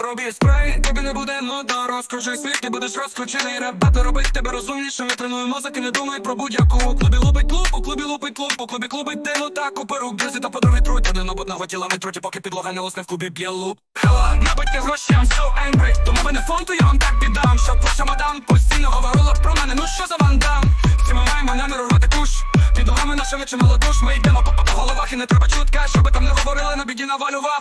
Робі спрей, тобі не буде нудно. Розкружи світ, ти будеш розкручений. Ребята робить тебе розумніше. Не тренуй мозок і не думай про будь-яку. У клубі лупить клуб, у клубі лупить клуб У клубі клубить дину та купи рук Друзі та подруги труть Один об одного тіла труті Поки підлога не усне в клубі б'є луп. Хела, набитки гроші, I'm so angry. Тому мене фонту, я вам так піддам. Що плаче мадам, постійно говорила про мене Ну що за вандам? Всі ми маємо намір урвати куш. Під ногами нашими чимало душ. Ми йдемо по, головах і не треба чутка Щоби там не говорили, на біді навалював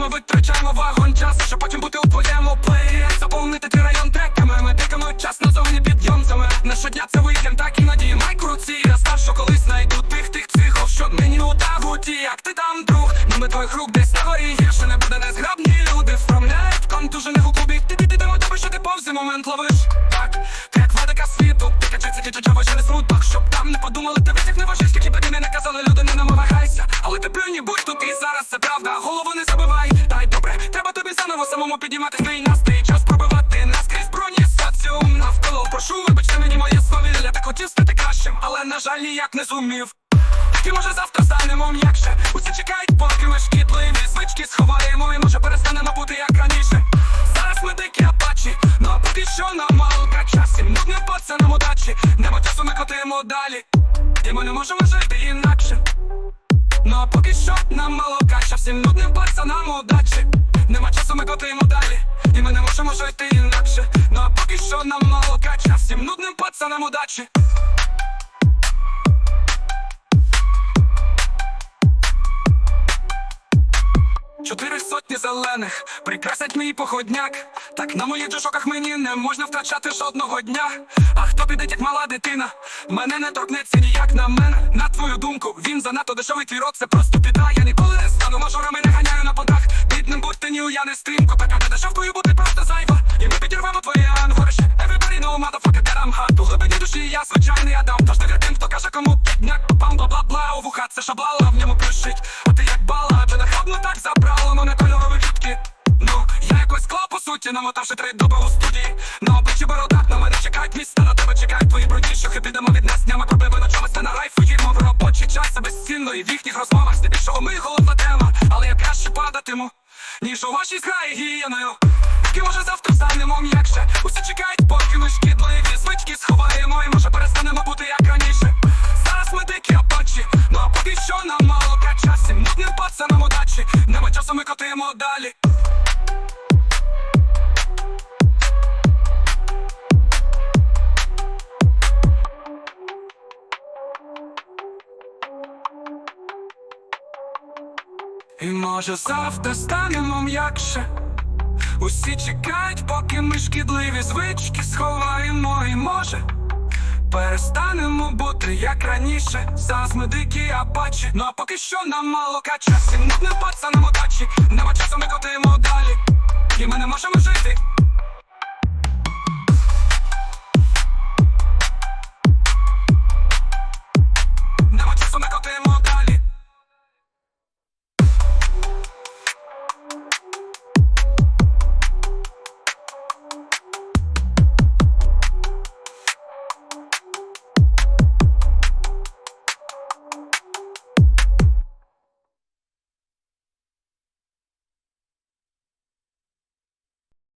ми витрачаємо вагон часу Щоб потім бути у твоєму плеї. Заповнити твій район треками Ми тикаємо час назовні підйомцями Не щодня це вікенд, так іноді майкруці Я став, що колись знайду тих тих цвіхов Що мені у тавуті, як ти там друг? Ну ми твоїх рук десь на горі. Гірше не буде незграбні люди Вправляють контужених у клубі. Ти ти ти тебе що ти повзи момент ловиш. Так, ти як владика світу Ти качається дівчача через рудбах Щоб там не подумали, тебе всіх не важиш Скільки б не наказали, ніяк не зумів. І може завтра станемо м'якше. Усі чекають, поки ми шкідливі. Звички сховаємо І може перестанемо бути як раніше. Зараз ми дикі апачі, ну а поки що нам мало часів Нудним пацанам удачі, нема часу ми котимо далі. І ми не можемо жити інакше. Ну а поки що нам мало кача Всім нудним пацанам удачі. Нема часу ми котимо далі. І ми не можемо жити інакше. Ну а поки що нам мало кача Всім нудним пацанам удачі Чотири сотні зелених прикрасять мій походняк. Так на моїх джошоках мені не можна втрачати жодного дня. А хто піде, як мала дитина? Мене не торкнеться ніяк на мене. На твою думку, він занадто дешевий твій рот, це просто біда. Я ніколи не стану мажорами, не ганяю на подах. Бідним будьте ні, я не стрімко. Така не дешевкою бути просто зайва. І ми підірвемо твоє ангорище. Everybody know motherfucker that I'm hot У глибині душі я звичайний адам. Тож не тим, хто каже кому підняк попам, бла бла У вуха це шаблала, в ньому пишить. Намотавши три доби у студії. На обличчі борода на мене чекають міста, на тебе чекають твої брудні, що підемо від нас днями проблеми на чомусь це на райфу їмо в робочий час це безцінно і в їхніх розмовах здебільшого ми головна тема. Але я краще падатиму, ніж у вашій зграї гієною. І може завтра станемо м'якше. Усі чекають, І може завтра станемо м'якше. Усі чекають, поки ми шкідливі звички сховаємо і може перестанемо бути як раніше. Зараз ми дикі апачі, ну а поки що нам мало кача. Сім не пацанам удачі, нема часу ми котимо далі. І ми не можемо жити